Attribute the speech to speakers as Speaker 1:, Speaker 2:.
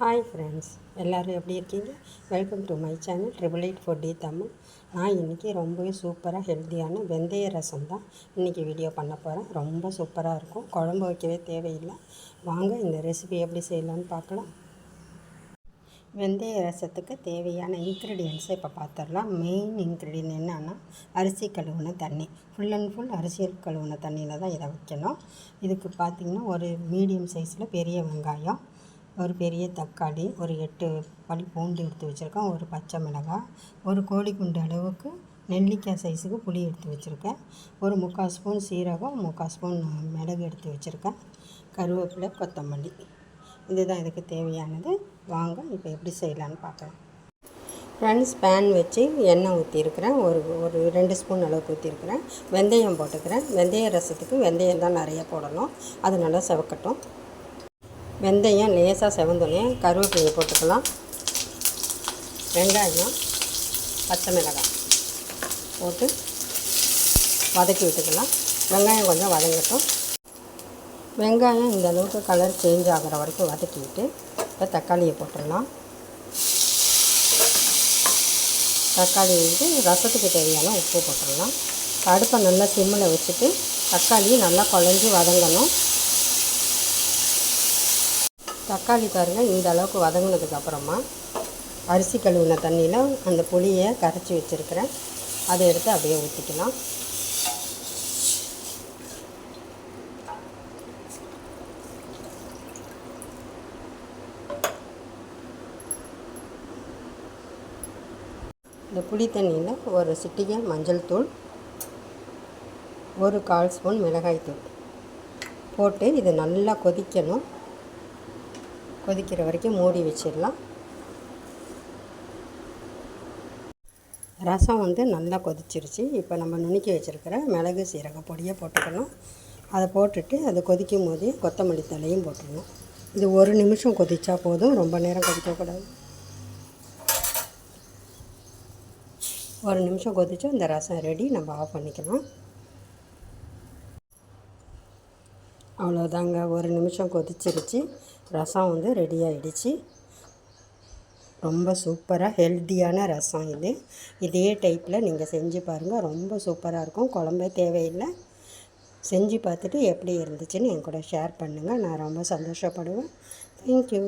Speaker 1: Hi friends எல்லோரும் எப்படி இருக்கீங்க? Welcome to my channel triple eight four T Tamil நான் இன்றைக்கி ரொம்பவே சூப்பராக ஹெல்த்தியான வெந்தய ரசம் தான் இன்றைக்கி வீடியோ பண்ண போகிறேன் ரொம்ப சூப்பராக இருக்கும். குழம்பு வைக்கவே தேவையில்லை. வாங்க இந்த ரெசிபி எப்படி செய்யலான்னு பார்க்கலாம். வெந்தய ரசத்துக்கு தேவையான இன்க்ரீடியன்ஸை இப்போ பார்த்துடலாம் மெயின் இன்க்ரீடியன்ட் என்னென்னா அரிசி கழுவுன தண்ணி. ஃபுல் அண்ட் ஃபுல் அரிசி கழுவுன தண்ணியில் தான் இதை வைக்கணும். இதுக்கு பார்த்திங்கன்னா ஒரு மீடியம் சைஸில் பெரிய வெங்காயம். ஒரு பெரிய தக்காளி ஒரு எட்டு பல் பூண்டு எடுத்து வச்சுருக்கேன். ஒரு பச்சை மிளகாய் ஒரு கோழி குண்டு அளவுக்கு நெல்லிக்காய் சைஸுக்கு புளி எடுத்து வச்சுருக்கேன். ஒரு முக்கால் ஸ்பூன் சீரகம் முக்கால் ஸ்பூன் மிளகு எடுத்து வச்சுருக்கேன். கருவேப்பிலை கொத்தமல்லி. இதுதான் இதுக்கு தேவையானது. வாங்க இப்போ எப்படி செய்யலான்னு பார்க்கலாம். ஃப்ரெண்ட்ஸ் பேன் வச்சு எண்ணெய் ஊற்றிருக்கிறேன் ஒரு ஒரு ரெண்டு ஸ்பூன் அளவுக்கு ஊற்றிருக்கிறேன் வெந்தயம் போட்டுக்கிறேன். வெந்தய ரசத்துக்கு வெந்தயம் தான் நிறைய போடணும். அது நல்லா செவக்கட்டும். வெந்தயம் லேசாக செவந்தோடனே கருவேப்பிலையை போட்டுக்கலாம். வெங்காயம் பச்சை மிளகாய் போட்டு வதக்கி விட்டுக்கலாம். வெங்காயம் கொஞ்சம் வதங்கட்டும். வெங்காயம் இந்த அளவுக்கு கலர் சேஞ்ச் ஆகிற வரைக்கும் வதக்கிட்டு இப்போ தக்காளியை போட்டுடலாம். தக்காளி வந்து ரசத்துக்கு தேவையான உப்பு போட்டுடலாம். அடுப்பை நல்லா சிம்மில் வச்சுட்டு தக்காளி நல்லா குழஞ்சி வதங்கணும். தக்காளி பாருங்கள் இந்த அளவுக்கு வதங்கினதுக்கப்புறமா அரிசி கழுவின தண்ணியில் அந்த புளியை கரைச்சி வச்சுருக்கிறேன் அதை எடுத்து அப்படியே ஊற்றிக்கலாம் இந்த புளி தண்ணியில் ஒரு சிட்டிகை மஞ்சள் தூள் ஒரு கால் ஸ்பூன் மிளகாய் தூள் போட்டு இதை நல்லா கொதிக்கணும். கொதிக்கிற வரைக்கும் மூடி வச்சிடலாம். ரசம் வந்து நல்லா கொதிச்சிருச்சு. இப்போ நம்ம நுணுக்கி வச்சுருக்கிற மிளகு சீரக பொடியை போட்டுக்கணும் அதை போட்டுட்டு அதை கொதிக்கும் போதே கொத்தமல்லி தலையும் போட்டுடணும். இது ஒரு நிமிஷம் கொதித்தா போதும் ரொம்ப நேரம் கொதிக்கக்கூடாது ஒரு நிமிஷம் கொதிச்சு இந்த ரசம் ரெடி நம்ம ஆஃப் பண்ணிக்கலாம். அவ்வளோதாங்க ஒரு நிமிஷம் கொதிச்சிருச்சு. ரசம் வந்து ரெடி ஆகிடுச்சு ரொம்ப சூப்பராக ஹெல்த்தியான ரசம் இது. இதே டைப்பில் நீங்கள் செஞ்சு பாருங்கள் ரொம்ப சூப்பராக இருக்கும். குழம்பே தேவையில்லை. செஞ்சு பார்த்துட்டு எப்படி இருந்துச்சுன்னு என் கூட ஷேர் பண்ணுங்கள் நான் ரொம்ப சந்தோஷப்படுவேன். தேங்க்யூ